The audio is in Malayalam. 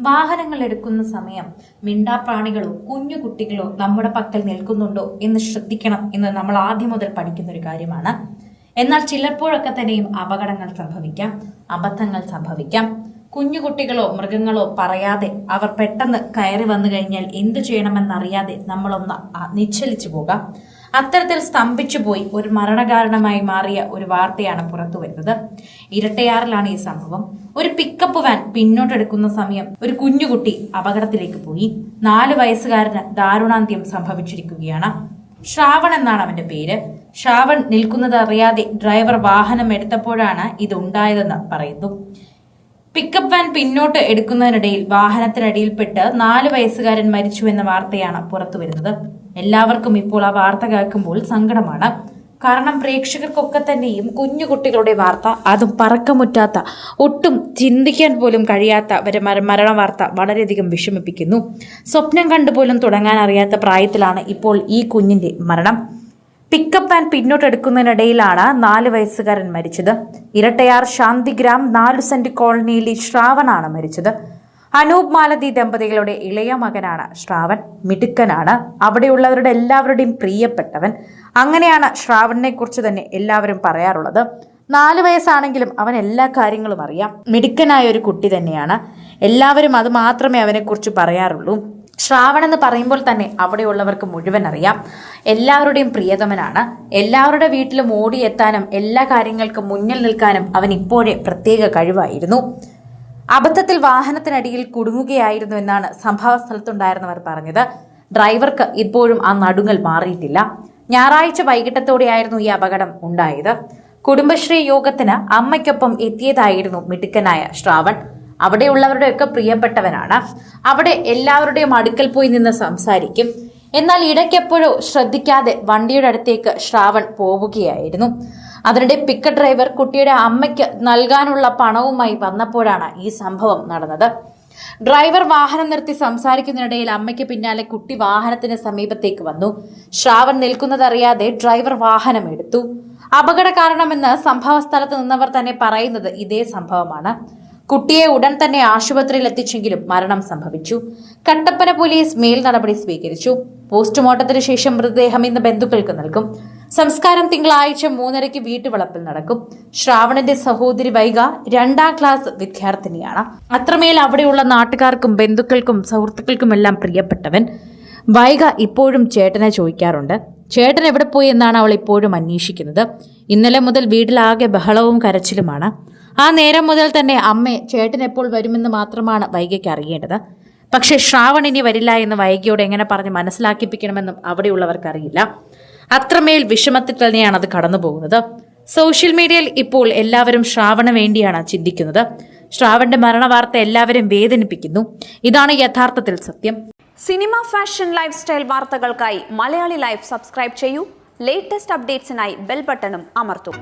വാഹനങ്ങൾ എടുക്കുന്ന സമയം മിണ്ടാപ്രാണികളോ കുഞ്ഞു കുട്ടികളോ നമ്മുടെ പക്കൽ നിൽക്കുന്നുണ്ടോ എന്ന് ശ്രദ്ധിക്കണം എന്ന് നമ്മൾ ആദ്യം മുതൽ പഠിക്കുന്ന ഒരു കാര്യമാണ്. എന്നാൽ ചിലപ്പോഴൊക്കെ തന്നെയും അപകടങ്ങൾ സംഭവിക്കാം അബദ്ധങ്ങൾ സംഭവിക്കാം. കുഞ്ഞുകുട്ടികളോ മൃഗങ്ങളോ പറയാതെ അവർ പെട്ടെന്ന് കയറി വന്നു കഴിഞ്ഞാൽ എന്തു ചെയ്യണമെന്നറിയാതെ നമ്മളൊന്ന് നിശ്ചലിച്ചു പോകാം. അത്തരത്തിൽ സ്തംഭിച്ചു പോയി ഒരു മരണകാരണമായി മാറിയ ഒരു വാർത്തയാണ് പുറത്തു വരുന്നത്. ഇരട്ടയാറിലാണ് ഈ സംഭവം. ഒരു പിക്കപ്പ് വാൻ പിന്നോട്ടെടുക്കുന്ന സമയം ഒരു കുഞ്ഞുകുട്ടി അപകടത്തിലേക്ക് പോയി. നാല് വയസ്സുകാരന് ദാരുണാന്ത്യം സംഭവിച്ചിരിക്കുകയാണ്. ശ്രാവൺ എന്നാണ് അവന്റെ പേര്. ശ്രാവൺ നിൽക്കുന്നത് അറിയാതെ ഡ്രൈവർ വാഹനം എടുത്തപ്പോഴാണ് ഇത് ഉണ്ടായതെന്ന് പറയുന്നു. പിക്കപ്പ് വാൻ പിന്നോട്ട് എടുക്കുന്നതിനിടയിൽ വാഹനത്തിനടിയിൽപ്പെട്ട് നാല് വയസ്സുകാരൻ മരിച്ചു എന്ന വാർത്തയാണ് പുറത്തുവരുന്നത് എല്ലാവർക്കും ഇപ്പോൾ ആ വാർത്ത കേൾക്കുമ്പോൾ സങ്കടമാണ്. കാരണം പ്രേക്ഷകർക്കൊക്കെ തന്നെയും കുഞ്ഞു കുട്ടികളുടെ വാർത്ത അതും പറക്കമുറ്റാത്ത ഒട്ടും ചിന്തിക്കാൻ പോലും കഴിയാത്ത ഒരു മര- മരണ വാർത്ത വളരെയധികം വിഷമിപ്പിക്കുന്നു. സ്വപ്നം കണ്ടുപോലും തുടങ്ങാൻ അറിയാത്ത പ്രായത്തിലാണ് ഇപ്പോൾ ഈ കുഞ്ഞിന്റെ മരണം. പിക്കപ്പ് വാൻ പിന്നോട്ടെടുക്കുന്നതിനിടയിലാണ് നാല് വയസ്സുകാരൻ മരിച്ചത്. ഇരട്ടയാർ ശാന്തിഗ്രാം നാലു സെന്റ് കോളനിയിലെ ശ്രാവണാണ് മരിച്ചത്. അനൂപ് മാലതി ദമ്പതികളുടെ ഇളയ മകനാണ് ശ്രാവൺ. മിടുക്കനാണ്. അവിടെയുള്ളവരുടെ എല്ലാവരുടെയും പ്രിയപ്പെട്ടവൻ. അങ്ങനെയാണ് ശ്രാവണിനെ കുറിച്ച് തന്നെ എല്ലാവരും പറയാറുള്ളത്. നാല് വയസ്സാണെങ്കിലും അവൻ എല്ലാ കാര്യങ്ങളും അറിയാം. മിടുക്കനായ ഒരു കുട്ടി തന്നെയാണ്. എല്ലാവരും അത് മാത്രമേ അവനെക്കുറിച്ച് പറയാറുള്ളൂ. ശ്രാവൺ എന്ന് പറയുമ്പോൾ തന്നെ അവിടെയുള്ളവർക്ക് മുഴുവൻ അറിയാം. എല്ലാവരുടെയും പ്രിയതമനാണ്. എല്ലാവരുടെ വീട്ടിലും ഓടിയെത്താനും എല്ലാ കാര്യങ്ങൾക്കും മുന്നിൽ നിൽക്കാനും അവൻ ഇപ്പോഴേ പ്രത്യേക കഴിവായിരുന്നു. അബദ്ധത്തിൽ വാഹനത്തിനടിയിൽ കുടുങ്ങുകയായിരുന്നു എന്നാണ് സംഭവ സ്ഥലത്തുണ്ടായിരുന്നവർ പറഞ്ഞത്. ഡ്രൈവർക്ക് ഇപ്പോഴും ആ നടുങ്ങൽ മാറിയിട്ടില്ല. ഞായറാഴ്ച വൈകിട്ടത്തോടെയായിരുന്നു ഈ അപകടം ഉണ്ടായത്. കുടുംബശ്രീ യോഗത്തിന് അമ്മയ്ക്കൊപ്പം എത്തിയതായിരുന്നു മിടുക്കനായ ശ്രാവൺ. അവിടെയുള്ളവരുടെയൊക്കെ പ്രിയപ്പെട്ടവനാണ്. അവിടെ എല്ലാവരുടെയും അടുക്കൽ പോയി നിന്ന് സംസാരിക്കും. എന്നാൽ ഇടയ്ക്കെപ്പോഴോ ശ്രദ്ധിക്കാതെ വണ്ടിയുടെ അടുത്തേക്ക് ശ്രാവൺ പോവുകയായിരുന്നു. അതിനിടെ പിക്കപ്പ് ഡ്രൈവർ കുട്ടിയുടെ അമ്മയ്ക്ക് നൽകാനുള്ള പണവുമായി വന്നപ്പോഴാണ് ഈ സംഭവം നടന്നത്. ഡ്രൈവർ വാഹനം നിർത്തി സംസാരിക്കുന്നതിനിടയിൽ അമ്മയ്ക്ക് പിന്നാലെ കുട്ടി വാഹനത്തിന് സമീപത്തേക്ക് വന്നു. ശ്രാവൺ നിൽക്കുന്നതറിയാതെ ഡ്രൈവർ വാഹനം എടുത്തു. അപകട കാരണമെന്ന് സംഭവ സ്ഥലത്ത് നിന്നവർ തന്നെ പറയുന്നത് ഇതേ സംഭവമാണ്. കുട്ടിയെ ഉടൻ തന്നെ ആശുപത്രിയിൽ എത്തിച്ചെങ്കിലും മരണം സംഭവിച്ചു. കട്ടപ്പന പോലീസ് മേൽ നടപടി സ്വീകരിച്ചു. പോസ്റ്റ്മോർട്ടത്തിന് ശേഷം മൃതദേഹം ഇന്ന് ബന്ധുക്കൾക്ക് നൽകും. സംസ്കാരം തിങ്കളാഴ്ച മൂന്നരയ്ക്ക് വീട്ടുവളപ്പിൽ നടക്കും. ശ്രാവണന്റെ സഹോദരി വൈഗ രണ്ടാം ക്ലാസ് വിദ്യാർത്ഥിനിയാണ്. അത്രമേൽ അവിടെയുള്ള നാട്ടുകാർക്കും ബന്ധുക്കൾക്കും സുഹൃത്തുക്കൾക്കുമെല്ലാം പ്രിയപ്പെട്ടവൻ. വൈഗ ഇപ്പോഴും ചേട്ടനെ ചോദിക്കാറുണ്ട്. ചേട്ടൻ എവിടെ പോയി എന്നാണ് അവൾ ഇപ്പോഴും അന്വേഷിക്കുന്നത്. ഇന്നലെ മുതൽ വീട്ടിലാകെ ബഹളവും കരച്ചിലുമാണ്. ആ നേരം മുതൽ തന്നെ അമ്മേ ചേട്ടൻ എപ്പോൾ വരുമെന്ന് മാത്രമാണ് വൈകയ്ക്ക് അറിയേണ്ടത്. പക്ഷേ ശ്രാവൺ ഇനി വരില്ല എന്ന് വൈകിയോട് എങ്ങനെ പറഞ്ഞ് മനസ്സിലാക്കിപ്പിക്കണമെന്നും അവിടെയുള്ളവർക്കറിയില്ല അത്രമേൽ വിഷമത്തിൽ തന്നെയാണ് അത് കടന്നു പോകുന്നത്. സോഷ്യൽ മീഡിയയിൽ ഇപ്പോൾ എല്ലാവരും ശ്രാവണ വേണ്ടിയാണ് ചിന്തിക്കുന്നത്. ശ്രാവണിന്റെ മരണവാർത്ത എല്ലാവരും വേദനിപ്പിക്കുന്നു. ഇതാണ് യഥാർത്ഥത്തിൽ സത്യം. സിനിമ ഫാഷൻ ലൈഫ് സ്റ്റൈൽ വാർത്തകൾക്കായി മലയാളി ലൈഫ് സബ്സ്ക്രൈബ് ചെയ്യൂ. ലേറ്റസ്റ്റ് അപ്ഡേറ്റ്സിനായി ബെൽ ബട്ടണും അമർത്തും.